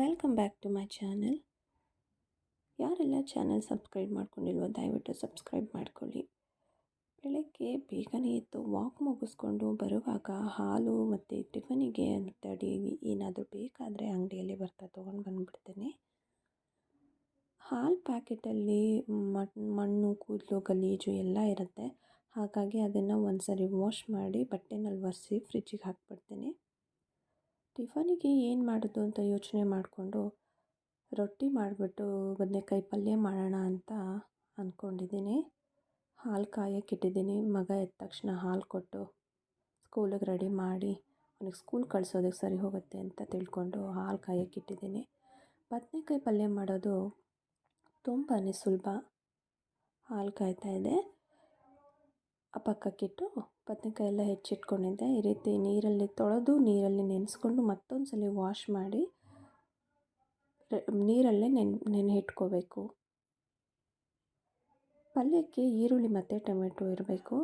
Welcome back to my channel ಯಾರೆಲ್ಲ channel subscribe ಮಾಡ್ಕೊಂಡಿಲ್ವೋ ದಯವಿಟ್ಟು ಸಬ್ಸ್ಕ್ರೈಬ್ ಮಾಡ್ಕೊಳ್ಳಿ. ಬೆಳಗ್ಗೆ ಬೇಗನೆ ಎದ್ದು ವಾಕ್ ಮುಗಿಸ್ಕೊಂಡು ಬರುವಾಗ ಹಾಲು ಮತ್ತು ಟಿಫನಿಗೆ ಮತ್ತು ಏನಾದರೂ ಬೇಕಾದರೆ ಅಂಗಡಿಯಲ್ಲಿ ಬರ್ತಾ ತೊಗೊಂಡು ಬಂದುಬಿಡ್ತೇನೆ. ಹಾಲು ಪ್ಯಾಕೆಟಲ್ಲಿ ಮಣ್ಣು, ಕೂದಲು, ಗಲೀಜು ಎಲ್ಲ ಇರುತ್ತೆ. ಹಾಗಾಗಿ ಅದನ್ನು ಒಂದು ಸರಿ ವಾಶ್ ಮಾಡಿ ಬಟ್ಟೆನಲ್ಲಿ ಒರೆಸಿ ಫ್ರಿಜ್ಜಿಗೆ ಹಾಕ್ಬಿಡ್ತೀನಿ. ಟಿಫನಿಗೆ ಏನು ಮಾಡೋದು ಅಂತ ಯೋಚನೆ ಮಾಡಿಕೊಂಡು ರೊಟ್ಟಿ ಮಾಡಿಬಿಟ್ಟು ಬದನೇಕಾಯಿ ಪಲ್ಯ ಮಾಡೋಣ ಅಂತ ಅಂದ್ಕೊಂಡಿದ್ದೀನಿ ಹಾಲು ಕಾಯಕ್ಕೆ ಇಟ್ಟಿದ್ದೀನಿ ಮಗ ಎದ್ದ ತಕ್ಷಣ ಹಾಲು ಕೊಟ್ಟು ಸ್ಕೂಲಿಗೆ ರೆಡಿ ಮಾಡಿ ಅವನಿಗೆ ಸ್ಕೂಲ್ ಕಳಿಸೋದಕ್ಕೆ ಸರಿ ಹೋಗುತ್ತೆ ಅಂತ ತಿಳ್ಕೊಂಡು ಹಾಲು ಕಾಯಕ್ಕೆ ಇಟ್ಟಿದ್ದೀನಿ ಬದನೇಕಾಯಿ ಪಲ್ಯ ಮಾಡೋದು ತುಂಬಾ ಸುಲಭ. ಹಾಲು ಕಾಯ್ತಾ ಇದೆ. ಆ ಪಕ್ಕಕ್ಕಿಟ್ಟು ಬದನೇಕಾಯಿ ಎಲ್ಲ ಹೆಚ್ಚಿಟ್ಕೊಂಡಿದ್ದೆ. ಈ ರೀತಿ ನೀರಲ್ಲಿ ತೊಳೆದು ನೀರಲ್ಲಿ ನೆನೆಸ್ಕೊಂಡು ಮತ್ತೊಂದು ಸಲ ವಾಶ್ ಮಾಡಿ ನೀರಲ್ಲೇ ನೆನೆ ನೆನೆ ಇಟ್ಕೋಬೇಕು ಪಲ್ಯಕ್ಕೆ ಈರುಳ್ಳಿ ಮತ್ತು ಟೊಮೆಟೊ ಇರಬೇಕು.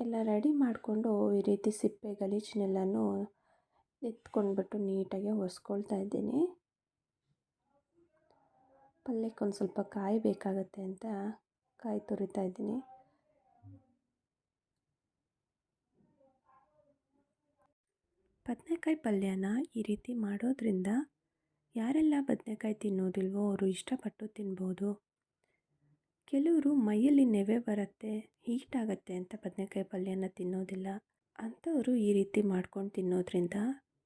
ಎಲ್ಲ ರೆಡಿ ಮಾಡಿಕೊಂಡು ಈ ರೀತಿ ಸಿಪ್ಪೆ, ಗಲೀಜಿನೆಲ್ಲನೂ ಎತ್ಕೊಂಡ್ಬಿಟ್ಟು ನೀಟಾಗಿ ಒರೆಸ್ಕೊಳ್ತಾ ಇದ್ದೀನಿ. ಪಲ್ಯಕ್ಕೆ ಒಂದು ಸ್ವಲ್ಪ ಕಾಯಿ ಬೇಕಾಗತ್ತೆ ಅಂತ ಕಾಯಿ ತುರಿತಾ ಇದ್ದೀನಿ. ಬದನೇಕಾಯಿ ಪಲ್ಯನ ಈ ರೀತಿ ಮಾಡೋದ್ರಿಂದ ಯಾರೆಲ್ಲ ಬದನೆಕಾಯಿ ತಿನ್ನೋದಿಲ್ವೋ ಅವರು ಇಷ್ಟಪಟ್ಟು ತಿನ್ಬೋದು. ಕೆಲವರು ಮೈಯಲ್ಲಿ ನೆವೆ ಬರುತ್ತೆ, ಹೀಟ್ ಆಗುತ್ತೆ ಅಂತ ಬದನೆಕಾಯಿ ಪಲ್ಯನ ತಿನ್ನೋದಿಲ್ಲ. ಅಂಥವರು ಈ ರೀತಿ ಮಾಡ್ಕೊಂಡು ತಿನ್ನೋದ್ರಿಂದ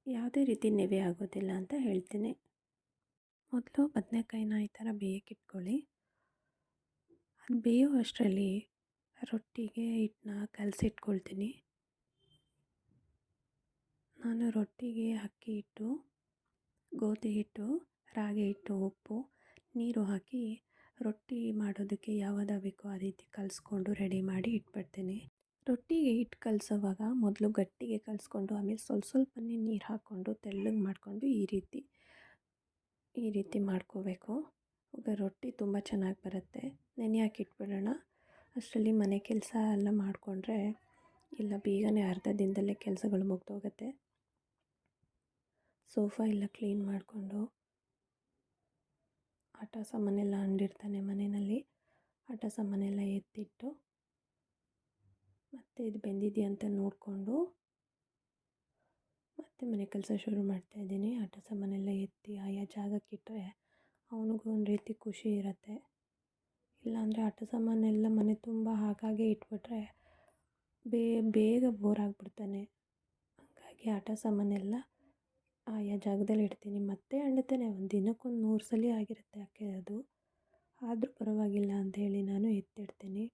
ಯಾವುದೇ ರೀತಿ ನೆವೆ ಆಗೋದಿಲ್ಲ ಅಂತ ಹೇಳ್ತೀನಿ. ಮೊದಲು ಬದನೆಕಾಯಿನ ಈ ಥರ ಬೇಯಕ್ಕಿಟ್ಕೊಳ್ಳಿ ಅದು ಬೇಯೋ ಅಷ್ಟರಲ್ಲಿ ರೊಟ್ಟಿಗೆ, ಹಿಟ್ಟನ್ನ ಕಲಸಿಟ್ಕೊಳ್ತೀನಿ. ನಾನು ರೊಟ್ಟಿಗೆ ಅಕ್ಕಿ ಹಿಟ್ಟು, ಗೋಧಿ ಹಿಟ್ಟು, ರಾಗಿ ಹಿಟ್ಟು, ಉಪ್ಪು, ನೀರು ಹಾಕಿ ರೊಟ್ಟಿ ಮಾಡೋದಕ್ಕೆ ಯಾವಾಗ ಬೇಕೋ ಆ ರೀತಿ ಕಲಿಸ್ಕೊಂಡು ರೆಡಿ ಮಾಡಿ ಇಟ್ಬಿಡ್ತೀನಿ. ರೊಟ್ಟಿಗೆ ಹಿಟ್ಟು ಕಲಸೋವಾಗ ಮೊದಲು ಗಟ್ಟಿಗೆ ಕಲಿಸ್ಕೊಂಡು ಆಮೇಲೆ ಸ್ವಲ್ಪ ಸ್ವಲ್ಪನೇ ನೀರು ಹಾಕ್ಕೊಂಡು ತೆಳ್ಳಗೆ ಮಾಡಿಕೊಂಡು ಈ ರೀತಿ ಈ ರೀತಿ ಮಾಡ್ಕೋಬೇಕು. ಈಗ ರೊಟ್ಟಿ ತುಂಬ ಚೆನ್ನಾಗಿ ಬರುತ್ತೆ. ನೆನೆ ಹಾಕಿ ಇಟ್ಬಿಡೋಣ. ಅಷ್ಟರಲ್ಲಿ ಮನೆ ಕೆಲಸ ಎಲ್ಲ ಮಾಡಿಕೊಂಡ್ರೆ ಇಲ್ಲ, ಬೇಗನೆ ಅರ್ಧ ದಿನದಲ್ಲೇ ಕೆಲಸಗಳು ಮುಗ್ದೋಗುತ್ತೆ. ಸೋಫಾ ಎಲ್ಲ ಕ್ಲೀನ್ ಮಾಡಿಕೊಂಡು ಆಟ ಸಾಮಾನೆಲ್ಲ ಅಂಡಿರ್ತಾನೆ ಮನೆಯಲ್ಲಿ. ಆಟ ಸಾಮಾನೆಲ್ಲ ಎತ್ತಿಟ್ಟು ಮತ್ತು ಇದು ಬೆಂದಿದೆಯಾ ಅಂತ ನೋಡಿಕೊಂಡು ಮತ್ತೆ ಮನೆ ಕೆಲಸ ಶುರು ಮಾಡ್ತಾಯಿದ್ದೀನಿ ಆಟ ಸಾಮಾನೆಲ್ಲ ಎತ್ತಿ ಆಯಾ ಜಾಗಕ್ಕಿಟ್ಟರೆ ಅವನಿಗೂ ಒಂದು ರೀತಿ ಖುಷಿ ಇರುತ್ತೆ. ಇಲ್ಲಾಂದರೆ ಆಟ ಸಾಮಾನೆಲ್ಲ ಮನೆ ತುಂಬ ಹಾಗಾಗೆ ಇಟ್ಬಿಟ್ರೆ ಬೇಗ ಬೋರ್ ಆಗಿಬಿಡ್ತಾನೆ. ಹಾಗಾಗಿ ಆಟ ಸಾಮಾನೆಲ್ಲ ಆಯಾ ಜಾಗದಲ್ಲಿ ಇಡ್ತೀನಿ. ಮತ್ತೆ ಅಳ್ತಾನೆ ಒಂದು ದಿನಕ್ಕೊಂದು ನೂರು ಸಲ ಆಗಿರುತ್ತೆ ಅದು. ಆದರೂ ಪರವಾಗಿಲ್ಲ ಅಂತ ಹೇಳಿ ನಾನು ಎತ್ತಿಡ್ತೀನಿ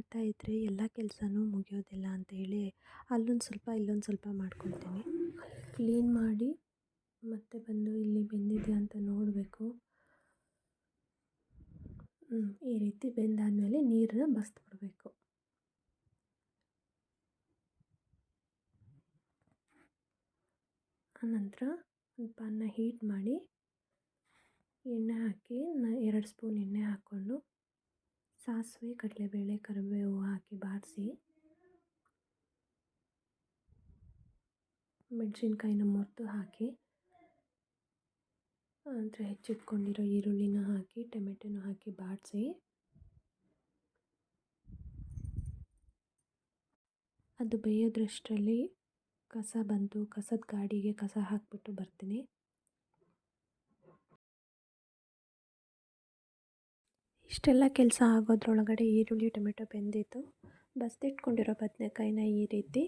ಮಾಡ್ತಾ ಇದ್ದರೆ ಎಲ್ಲ ಕೆಲಸನೂ ಮುಗಿಯೋದಿಲ್ಲ ಅಂತ ಹೇಳಿ ಅಲ್ಲೊಂದು ಸ್ವಲ್ಪ ಇಲ್ಲೊಂದು ಸ್ವಲ್ಪ ಮಾಡ್ಕೊಳ್ತೀನಿ ಕ್ಲೀನ್ ಮಾಡಿ ಮತ್ತೆ ಬಂದು ಇಲ್ಲಿ ಬೆಂದಿದೆಯಾ ಅಂತ ನೋಡಬೇಕು. ಈ ರೀತಿ ಬೆಂದಾದಮೇಲೆ ನೀರನ್ನ ಬಸ್ತ್ಬಿಡ್ಬೇಕು ಆನಂತರ ಒಂದು ಪಾನ್ನ ಹೀಟ್ ಮಾಡಿ ಎಣ್ಣೆ ಹಾಕಿ ನಾ, ಎರಡು ಸ್ಪೂನ್ ಎಣ್ಣೆ ಹಾಕ್ಕೊಂಡು ಸಾಸಿವೆ, ಕಡಲೆಬೇಳೆ, ಕರಿಬೇವು ಹಾಕಿ ಬಾಡಿಸಿ ಮೆಣಸಿನ್ಕಾಯಿನ ಮುರಿದು ಹಾಕಿ, ನಂತರ ಹೆಚ್ಚಿಟ್ಕೊಂಡಿರೋ ಈರುಳ್ಳಿನ ಹಾಕಿ, ಟೊಮೆಟೊನ ಹಾಕಿ ಬಾಡಿಸಿ ಅದು ಬೇಯೋದ್ರಷ್ಟರಲ್ಲಿ ಕಸ ಬಂತು, ಕಸದ ಗಾಡಿಗೆ ಕಸ ಹಾಕಿಬಿಟ್ಟು ಬರ್ತೀನಿ. ಇಷ್ಟೆಲ್ಲ ಕೆಲಸ ಆಗೋದ್ರೊಳಗಡೆ ಈರುಳ್ಳಿ, ಟೊಮೆಟೊ ಬೆಂದಿತ್ತು ಬಸ್ದಿಟ್ಕೊಂಡಿರೋ ಬದನೆಕಾಯಿನ ಈ ರೀತಿ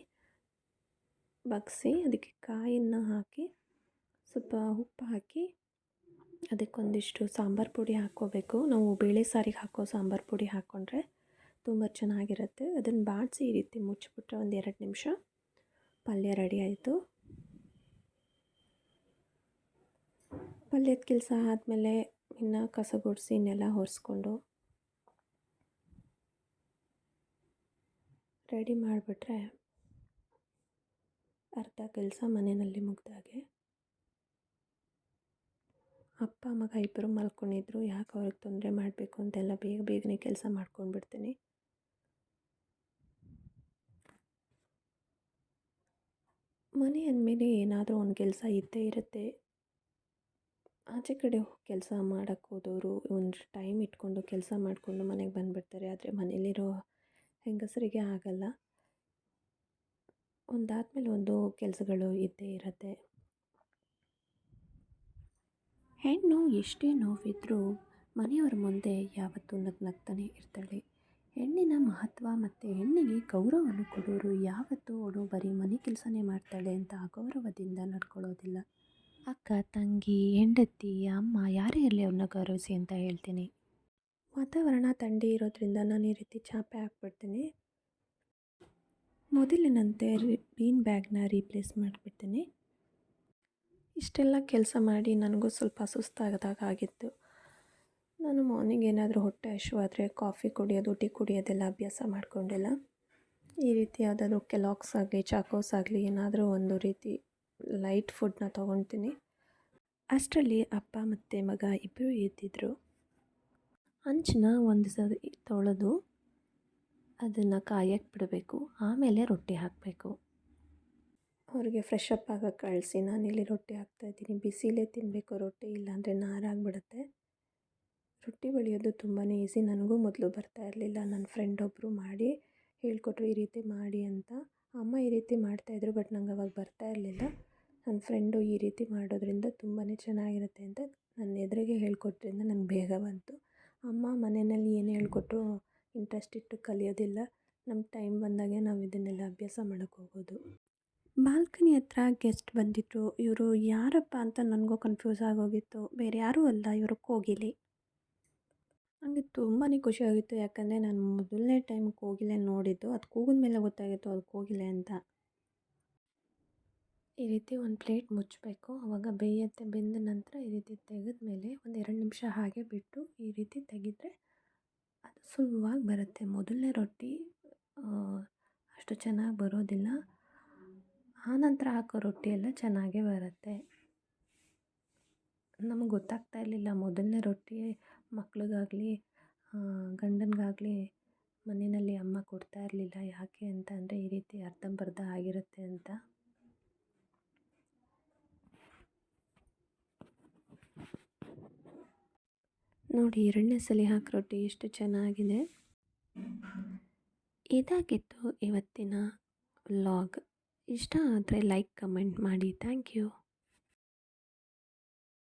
ಬಗ್ಸಿ ಅದಕ್ಕೆ ಕಾಯಿನ ಹಾಕಿ ಸ್ವಲ್ಪ ಉಪ್ಪು ಹಾಕಿ ಅದಕ್ಕೊಂದಿಷ್ಟು ಸಾಂಬಾರು ಪುಡಿ ಹಾಕ್ಕೋಬೇಕು. ನಾವು ಬೇಳೆ ಸಾರಿಗೆ ಹಾಕೋ ಸಾಂಬಾರು ಪುಡಿ ಹಾಕ್ಕೊಂಡ್ರೆ ತುಂಬ ಚೆನ್ನಾಗಿರುತ್ತೆ. ಅದನ್ನು ಬಾಡಿಸಿ ಈ ರೀತಿ ಮುಚ್ಚಿಬಿಟ್ಟು ಒಂದು ಎರಡು ನಿಮಿಷ ಪಲ್ಯ ರೆಡಿ ಆಯಿತು. ಪಲ್ಯದ ಕೆಲಸ ಆದಮೇಲೆ ಇನ್ನು ಕಸ ಗುಡಿಸಿ ನೆಲ ಒರೆಸ್ಕೊಂಡು ರೆಡಿ ಮಾಡಿಬಿಟ್ರೆ ಅರ್ಧ ಕೆಲಸ ಮನೆಯಲ್ಲಿ ಮುಗ್ದಾಗೆ. ಅಪ್ಪ, ಮಗ ಇಬ್ಬರು ಮಲ್ಕೊಂಡಿದ್ರು. ಯಾಕೆ ಅವ್ರಿಗೆ ತೊಂದರೆ ಮಾಡಬೇಕು ಅಂತೆಲ್ಲ ಬೇಗ ಬೇಗನೆ ಕೆಲಸ ಮಾಡ್ಕೊಂಡ್ಬಿಡ್ತೀನಿ. ಮನೆ ಅಂದಮೇಲೆ ಏನಾದರೂ ಒಂದು ಕೆಲಸ ಇದ್ದೇ ಇರುತ್ತೆ. ಆಚೆ ಕಡೆ ಕೆಲಸ ಮಾಡೋಕ್ಕೆ ಹೋದವರು ಒಂದು ಟೈಮ್ ಇಟ್ಕೊಂಡು ಕೆಲಸ ಮಾಡಿಕೊಂಡು ಮನೆಗೆ ಬಂದುಬಿಡ್ತಾರೆ. ಆದರೆ ಮನೇಲಿರೋ ಹೆಂಗಸರಿಗೆ ಆಗಲ್ಲ. ಒಂದಾದಮೇಲೆ ಒಂದು ಕೆಲಸಗಳು ಇದ್ದೇ ಇರುತ್ತೆ. ಹೆಣ್ಣು ಎಷ್ಟೇ ನೋವಿದ್ರೂ ಮನೆಯವರ ಮುಂದೆ ಯಾವತ್ತೂ ನಗ್ನಗ್ತಾನೆ ಇರ್ತಾಳೆ. ಹೆಣ್ಣಿನ ಮಹತ್ವ ಮತ್ತು ಹೆಣ್ಣಿಗೆ ಗೌರವವನ್ನು ಕೊಡೋರು ಯಾವತ್ತೂ ಅವಳು ಬರೀ ಮನೆ ಕೆಲಸನೇ ಮಾಡ್ತಾಳೆ ಅಂತ ಅಗೌರವದಿಂದ ನಡ್ಕೊಳ್ಳೋದಿಲ್ಲ. ಅಕ್ಕ, ತಂಗಿ, ಹೆಂಡತಿ, ಅಮ್ಮ ಯಾರೇ ಇರಲಿ ಅವ್ರನ್ನ ಗೌರವಿಸಿ ಅಂತ ಹೇಳ್ತೀನಿ. ವಾತಾವರಣ ಥಂಡಿ ಇರೋದ್ರಿಂದ ನಾನು ಈ ರೀತಿ ಚಾಪೆ ಹಾಕ್ಬಿಡ್ತೀನಿ. ಮೊದಲಿನಂತೆ ಬೀನ್ ಬ್ಯಾಗ್ನ ರೀಪ್ಲೇಸ್ ಮಾಡಿಬಿಡ್ತೀನಿ. ಇಷ್ಟೆಲ್ಲ ಕೆಲಸ ಮಾಡಿ ನನಗೂ ಸ್ವಲ್ಪ ಸುಸ್ತಾಗದಾಗ ಆಗಿತ್ತು. ನಾನು ಮಾರ್ನಿಂಗ್ ಏನಾದರೂ ಹೊಟ್ಟೆ ಹಶ್ವಾದ್ರೆ ಕಾಫಿ ಕುಡಿಯೋದು, ಟೀ ಕುಡಿಯೋದೆಲ್ಲ ಅಭ್ಯಾಸ ಮಾಡಿಕೊಂಡಿಲ್ಲ. ಈ ರೀತಿ ಯಾವುದಾದ್ರೂ ಕೆಲಾಕ್ಸ್ ಆಗಲಿ, ಚಾಕೋಸ್ ಆಗಲಿ ಏನಾದರೂ ಒಂದು ರೀತಿ ಲೈಟ್ ಫುಡ್ನ ತೊಗೊಳ್ತೀನಿ ಅಷ್ಟರಲ್ಲಿ ಅಪ್ಪ ಮತ್ತು ಮಗ ಇಬ್ಬರು ಎದ್ದಿದ್ರು. ಹಂಚನ್ನ ಒಂದು ಸರಿ ತೊಳೆದು ಅದನ್ನು ಕಾಯಕ್ಕೆ ಬಿಡಬೇಕು. ಆಮೇಲೆ ರೊಟ್ಟಿ ಹಾಕಬೇಕು. ಅವ್ರಿಗೆ ಫ್ರೆಶ್ ಅಪ್ ಆಗಕ್ಕೆ ಕಳಿಸಿ. ನಾನಿಲ್ಲಿ ರೊಟ್ಟಿ ಹಾಕ್ತಾಯಿದ್ದೀನಿ ಬಿಸಿಲೇ ತಿನ್ನಬೇಕು ರೊಟ್ಟಿ ಇಲ್ಲಾಂದರೆ ನಾರಾಗ್ಬಿಡುತ್ತೆ ರೊಟ್ಟಿ ಬೆಳೆಯೋದು ತುಂಬಾ ಈಸಿ ನನಗೂ ಮೊದಲು ಬರ್ತಾ ಇರಲಿಲ್ಲ. ನನ್ನ ಫ್ರೆಂಡ್ ಒಬ್ಬರು ಮಾಡಿ ಹೇಳಿಕೊಟ್ರು ಈ ರೀತಿ ಮಾಡಿ ಅಂತ. ಅಮ್ಮ ಈ ರೀತಿ ಮಾಡ್ತಾಯಿದ್ರು ಬಟ್ ನಂಗೆ ಅವಾಗ ಬರ್ತಾ ಇರಲಿಲ್ಲ. ನನ್ನ ಫ್ರೆಂಡು ಈ ರೀತಿ ಮಾಡೋದ್ರಿಂದ ತುಂಬಾ ಚೆನ್ನಾಗಿರುತ್ತೆ ಅಂತ ನನ್ನ ಎದುರಿಗೆ ಹೇಳಿಕೊಟ್ರಿಂದ ನನಗೆ ಬೇಗ ಬಂತು. ಅಮ್ಮ ಮನೆಯಲ್ಲಿ ಏನು ಹೇಳ್ಕೊಟ್ರು, ಇಂಟ್ರೆಸ್ಟ್ ಇಟ್ಟು ಕಲಿಯೋದಿಲ್ಲ. ನಮ್ಮ ಟೈಮ್ ಬಂದಾಗೆ ನಾವು ಇದನ್ನೆಲ್ಲ ಅಭ್ಯಾಸ ಮಾಡೋಕ್ಕೆ ಹೋಗೋದು. ಬಾಲ್ಕನಿ ಹತ್ರ ಗೆಸ್ಟ್ ಬಂದಿದ್ರು. ಇವರು ಯಾರಪ್ಪ ಅಂತ ನನಗೂ ಕನ್ಫ್ಯೂಸ್ ಆಗೋಗಿತ್ತು. ಬೇರೆ ಯಾರೂ ಅಲ್ಲ ಇವರು ಕೋಗಿಲೆ ನನಗೆ ತುಂಬಾ ಖುಷಿಯಾಗಿತ್ತು ಯಾಕಂದರೆ ನಾನು ಮೊದಲನೇ ಟೈಮ್ ಕೋಗಿಲೆ ನೋಡಿದ್ದು. ಅದು ಕೂಗಿದ ಮೇಲೆ ಗೊತ್ತಾಗಿತ್ತು ಅದು ಕೋಗಿಲೆ ಅಂತ. ಈ ರೀತಿ ಒಂದು ಪ್ಲೇಟ್ ಮುಚ್ಚಬೇಕು. ಆವಾಗ ಬೇಯುತ್ತೆ ಬೆಂದ ನಂತರ ಈ ರೀತಿ ತೆಗೆದ ಮೇಲೆ ಒಂದು ಎರಡು ನಿಮಿಷ ಹಾಗೆ ಬಿಟ್ಟು ಈ ರೀತಿ ತೆಗೆದ್ರೆ ಅದು ಸುಲಭವಾಗಿ ಬರುತ್ತೆ. ಮೊದಲನೇ ರೊಟ್ಟಿ ಅಷ್ಟು ಚೆನ್ನಾಗಿ ಬರೋದಿಲ್ಲ. ಆನಂತರ ಹಾಕೋ ರೊಟ್ಟಿ ಎಲ್ಲ ಚೆನ್ನಾಗೇ ಬರುತ್ತೆ. ನಮಗೆ ಗೊತ್ತಾಗ್ತಾ ಇರಲಿಲ್ಲ, ಮೊದಲನೇ ರೊಟ್ಟಿ ಮಕ್ಳಿಗಾಗಲಿ ಗಂಡನಿಗಾಗಲಿ ಮನೆಯಲ್ಲಿ ಅಮ್ಮ ಕೊಡ್ತಾ ಇರಲಿಲ್ಲ, ಯಾಕೆ ಅಂತ ಅಂದರೆ ಈ ರೀತಿ ಅರ್ಧಂಬರ್ಧ ಆಗಿರುತ್ತೆ ಅಂತ. ನೋಡಿ, ಎರಡನೇ ಸಲ ಹಾಕಿ ರೊಟ್ಟಿ ಎಷ್ಟು ಚೆನ್ನಾಗಿದೆ. ಇದಾಗಿತ್ತು ಇವತ್ತಿನ ವ್ಲಾಗ್. ಇಷ್ಟ ಆದರೆ ಲೈಕ್, ಕಮೆಂಟ್ ಮಾಡಿ. Thank you.